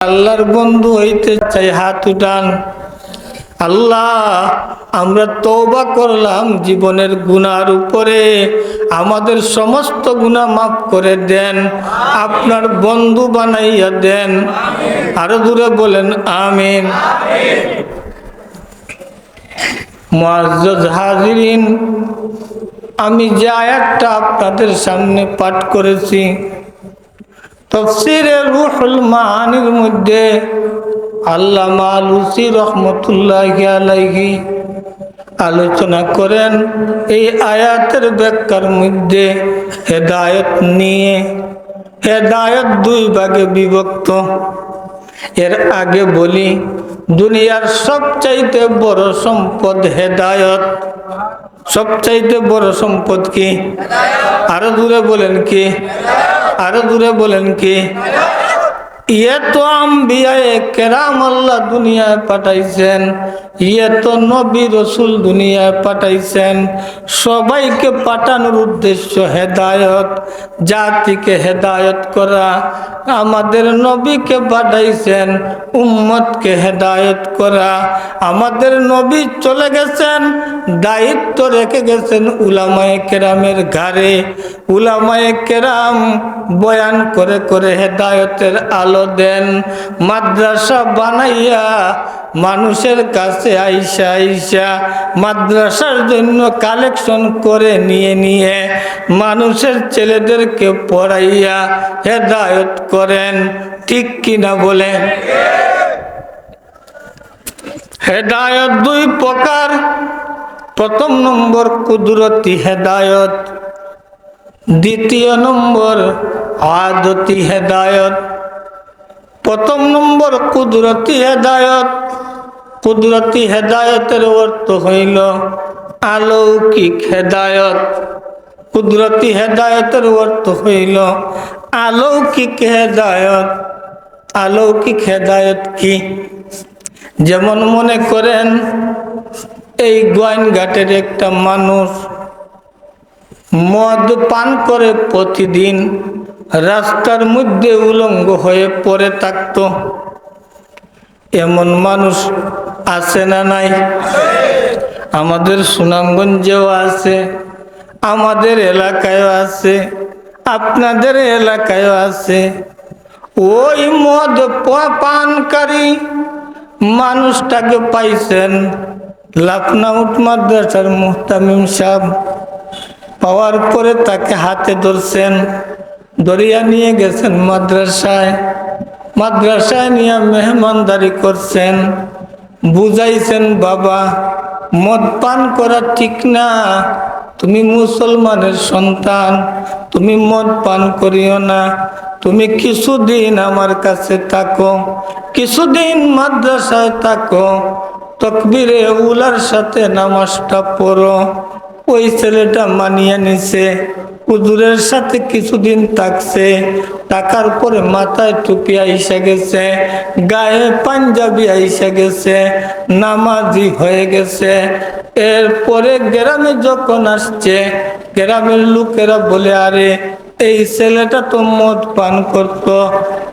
আল্লাহর বন্ধু হইতে চাই হাত উঠান। আল্লাহ, আমরা তৌবা করলাম জীবনের গুনার উপরে। আমাদের সমস্ত গুনাহ মাফ করে দেন, আপনার বন্ধু বানাইয়া দেন। আরও দূরে বলেন, আমিন। হাজিরিন, আমি যে আয়াতটা আপনাদের সামনে পাঠ করেছি তফসিরে রুহুল মাহানির মধ্যে আল্লামা আলুসি রহমতুল্লাহ আলোচনা করেন এই আয়াতের ব্যাখ্যার মধ্যে হেদায়ত নিয়ে। হেদায়ত দুই ভাগে বিভক্ত। এর আগে বলি, দুনিয়ার সবচাইতে বড় সম্পদ হেদায়ত। সবচাইতে বড় সম্পদ কি? আরও দূরে বলেন কি? আরও দূরে বলেন কি? ইয়ে তো আম্বিয়ায় কেরাম আল্লাহ দুনিয়ায় পাঠাইছেন। ইয়ে তো নবী রসুল দুনিয়ায় পাঠাইছেন। সবাইকে পাঠানোর উদ্দেশ্য হেদায়ত, জাতিকে হেদায়ত করা। আমাদের নবীকে পাঠাইছেন, উম্মতকে হেদায়ত করা। আমাদের নবী চলে গেছেন, দায়িত্ব রেখে গেছেন উলামায়ে কেরামের ঘাড়ে। উলামায়ে কেরাম বয়ান করে করে হেদায়তের আলো দেন। মাদ্রাসা বানাইয়া মানুষের কাছে আইসা আইসা মাদ্রাসার জন্য কালেকশন করে নিয়ে নিয়ে মানুষের ছেলেদেরকে পড়াইয়া হেদায়ত করেন। ঠিক কিনা বলেন? হেদায়ত দুই প্রকার। প্রথম নম্বর কুদরতি হেদায়ত। দ্বিতীয় নম্বর আদতি হেদায়ত। প্রথম নম্বর কুদরতি হেদায়ত। কুদরতি হেদায়তের অর্থ হইল আলৌকিক হেদায়ত। কুদরতি হেদায়তের অর্থ হইল আলৌকিক হেদায়ত। আলৌকিক হেদায়ত কি? যেমন মনে করেন, এই গোয়াইনঘাটের একটা মানুষ মদ পান করে প্রতিদিন রাস্তার মধ্যে উলঙ্গ হয়ে পড়ে থাকত। এমন মানুষ আছে না নাই? আমাদের সুনামগঞ্জেও আছে, আমাদের এলাকায়ও আছে, আপনাদের এলাকায়ও আছে। ওই মদ পানকারী মানুষটাকে পাইছেন লাফনাউট মাদ্রাসার মুহতামিম সাহেব। পাওয়ার পরে তাকে হাতে ধরছেন দরিয়া নিয়ে গেছেন মাদ্রাসায়। মাদ্রাসায় নিয়ে মেহমানদারি করছেন। বুঝাইছেন, বাবা, মদ পান করা ঠিক না। তুমি মুসলমানের সন্তান, তুমি মদ পান করিও না। তুমি কিছুদিন আমার কাছে থাকো, কিছুদিন মাদ্রাসায় থাকো, তকবিরে উলার সাথে নামাজটা পড়ো। ওই ছেলেটা মানিয়ে নিছে। হুজুরের সাথে কিছুদিন থাকছে, টাকার পরে মাথায় টুপি আইসে গেছে, গায়ে পাঞ্জাবি আইসা গেছে, নামাজি হয়ে গেছে। এরপরে গ্রামে যখন আসছে, গ্রামের লোকেরা বলে, আরে, এই ছেলেটা তো মদ পান করত,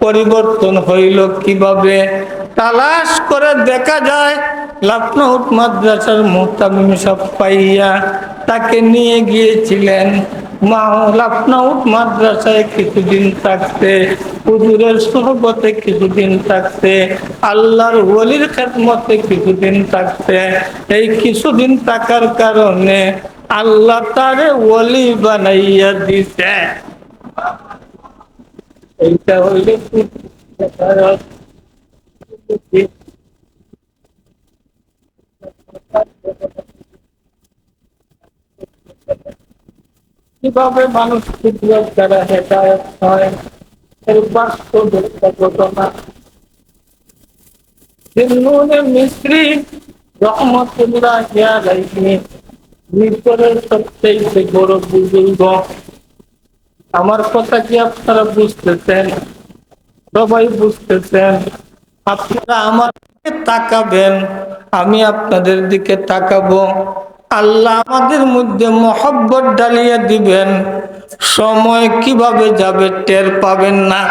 পরিবর্তন হইল কীভাবে? তালাশ করে দেখা যায় লখনৌ মাদ্রাসার মোহতামিম সব পাইয়া তাকে নিয়ে গিয়েছিলেন। লখনৌ মাদ্রাসায় কিছুদিন থাকতে, হুজুরের সহবতে কিছুদিন থাকতে, আল্লাহর ওলির খেদমতে কিছুদিন থাকতে। এই কিছুদিন থাকার কারণে আল্লাহ তারে ওলি বানাইয়া দিছে। এইটা হইলে কীভাবে মানুষ কুদরত দ্বারা হেদায়ত হয়, এর বাস্তব ঘটনা। মিস্ত্রি বুজুর্গ। আমার কথা কি আপনারা বুঝতেছেন? সবাই বুঝতেছেন? আপনারা আমার তাকাবেন, আমি আপনাদের দিকে তাকাবো। আল্লাহ আমাদের মধ্যে মহব্বত ডালিয়ে দিবেন। সময় কীভাবে যাবে টের পাবেন না।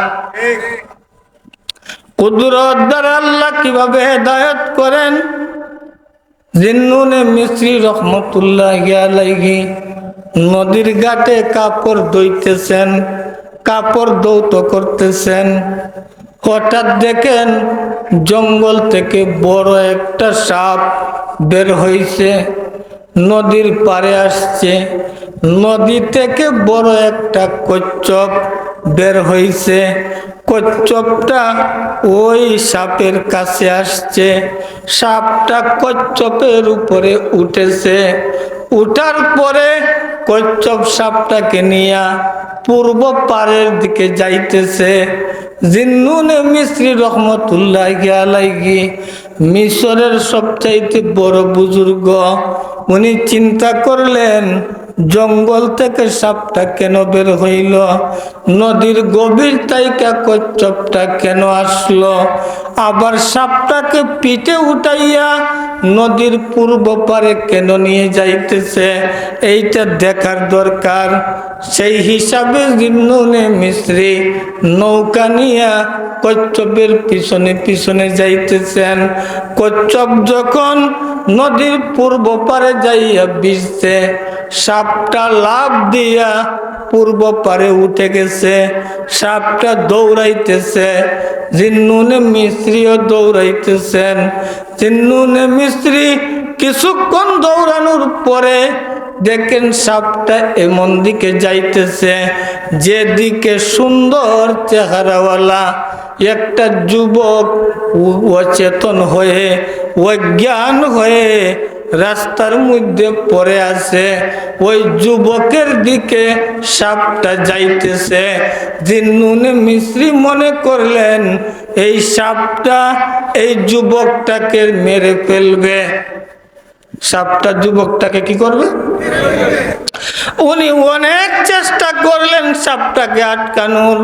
কুদরত দ্বারা আল্লাহ কীভাবে হেদায়ত করেন? জিন্নুনে মিস্ত্রি রহমতুল্লাহ আলাইহি নদীর ঘাটে কাপড় ধুইতেছেন, কাপড় দৌত করতেছেন। হঠাৎ দেখেন জঙ্গল থেকে বড় একটা সাপ বের হয়েছে নদীর পারে আসছে। নদী থেকে বড় একটা কচ্ছপ বের হয়েছে কচ্ছপটা ওই সাপের কাছে আসছে। সাপটা কচ্ছপের উপরে উঠেছে। উঠার পরে কচ্ছপ সাপটাকে নিয়ে পূর্ব পারের দিকে যাইতেছে। জিন্নুনে মিস্ত্রি রহমতুল্লাহ আলাইহি, মিশরের সবচাইতে বড় বুজুর্গ। উনি চিন্তা করলেন, জঙ্গল থেকে সাপটা কেন বের হইল? নদীর গভীর তাইকা কচ্ছপটা কেন আসলো? আবার সাপটাকে পিঠে উঠাইয়া নদীর পূর্ব পারে কেন নিয়ে যাইতেছে? এইটা দেখার দরকার। সেই হিসাবে জিন্নুনে মিস্ত্রি নৌকা নিয়া কচ্ছপের পিছনে পিছনে যাইতেছেন। কচ্ছপ যখন নদীর পূর্ব পারে যাইয়া বিজছে সাপটা লাভ দিয়া পূর্ব পারে উঠে গেছে। সাপটা দৌড়াইতেছে। জিন্নুনে মিস্ত্রিও দৌড়াইতেছেন। জিন্নুনে মিস্ত্রি কিছুক্ষণ দৌড়ানোর পরে দেখেন সাপটা এমন দিকে যাইতেছে যেদিকে সুন্দর চেহারাওয়ালা একটা যুবক অচেতন হয়ে অজ্ঞান হয়ে রাস্তার মধ্যে পড়ে আছে। ওই যুবকের দিকে সাপটা যাইতেছে। জিন্নুনে মিশ্রি মনে করলেন, এই সাপটা এই যুবকটাকে মেরে ফেলবে। সাপটা যুবকটাকে কি করবে? উনি অনেক চেষ্টা করলেন সাপটাকে আটকানোর,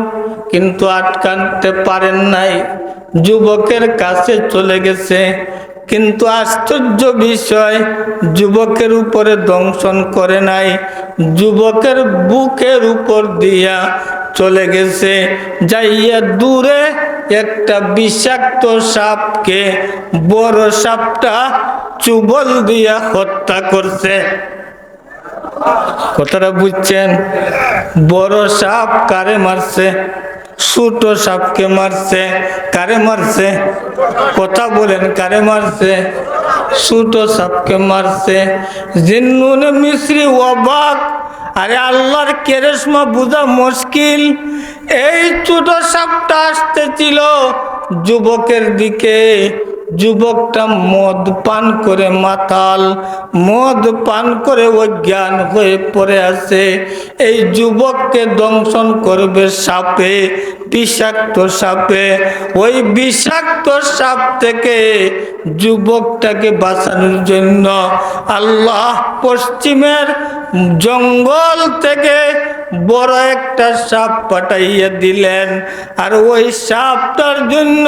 কিন্তু আটকানতে পারেন নাই। যুবকের কাছে চলে গেছে। কিন্তু আশ্চর্য বিষয়, যুবকের উপরে দংশন করে নাই। যুবকের বুকের উপর দিয়া চলে গেছে। যাইয়া দূরে একটা বিষাক্ত সাপকে, বড় সাপটা চুবল দিয়া হত্যা করছে। কথাটা বুঝছেন? বড় সাপ কারে মারছে? ছোট সাপকে মারছে, কারে মারছে? কথা বলেন, কারে মারছে? ছোট সাপকে মারছে। জিন্নুন মিশ্রি অবাক। আরে আল্লাহর কেরেশমা বোঝা মুশকিল। এই ছোট সাপটা আসতেছিল যুবকের দিকে। যুবকটা মদ পান করে মাতাল, মদ পান করে অজ্ঞান হয়ে পড়ে আছে। এই যুবককে দংশন করবে সাপে, বিষাক্ত সাপে। ওই বিষাক্ত সাপ থেকে যুবকটাকে বাঁচানোর জন্য আল্লাহ পশ্চিমের জঙ্গল থেকে বড় একটা সাপ পাঠাইয়া দিলেন। আর ওই সাপটার জন্য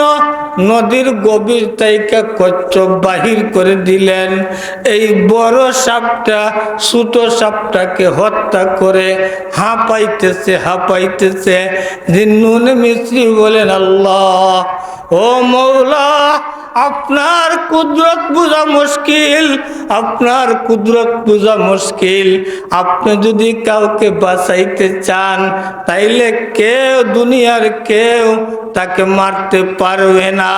নদীর গভীর তাইকা কচ্ছপ বাহির করে দিলেন। এই বড় সাপটা, ছোট সাপটাকে হত্যা করে হাঁপাইতেছে হাঁপাইতেছে। নুন মিস্ত্রি বলেন আল্লাহ। ও মৌলা আপনার কুদরত বোঝা মুশকিল, আপনার কুদরত বোঝা মুশকিল। আপনি যদি কাউকে বাঁচাইতে চান, তাইলে কেউ, দুনিয়ার কেউ তাকে মারতে পারবে না।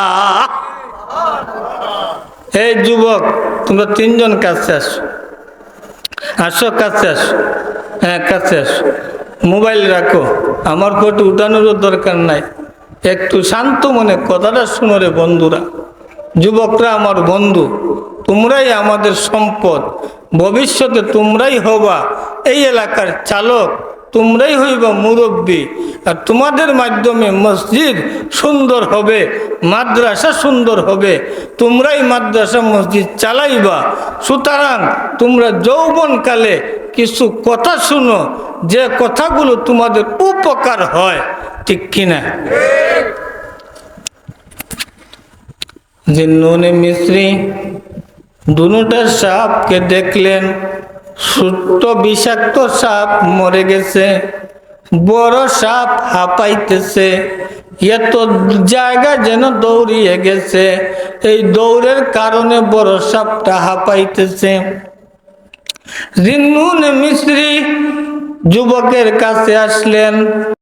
এই যুবক, তোমরা তিনজন কাছে আসো। আসো, কাছে আসো। হ্যাঁ কাছে আসো। মোবাইল রাখো। আমার ফটো উঠানোরও দরকার নাই। একটু শান্ত মনে কথাটা শুনো রে বন্ধুরা। যুবকরা আমার বন্ধু, তোমরাই আমাদের সম্পদ। ভবিষ্যতে তোমরাই হবা এই এলাকার চালক, তোমরাই হইবা মুরব্বী। আর তোমাদের মাধ্যমে মসজিদ সুন্দর হবে, মাদ্রাসা সুন্দর হবে, তোমরাই মাদ্রাসা মসজিদ চালাইবা। সুতরাং তোমরা যৌবনকালে কিছু কথা শুনো, যে কথাগুলো তোমাদের উপকার হয়, ঠিক কিনা? যে মিশ্রি দুটা সাপকে দেখলেন। ছোট্ট বিষাক্ত সাপ মরে গেছে, বড় সাপ হাঁপাইতেছে। এত জায়গা যেন দৌড়িয়ে গেছে, এই দৌড়ের কারণে বড় সাপটা হাঁপাইতেছে। জিন্নুন মিস্ত্রি যুবকের কাছে আসলেন।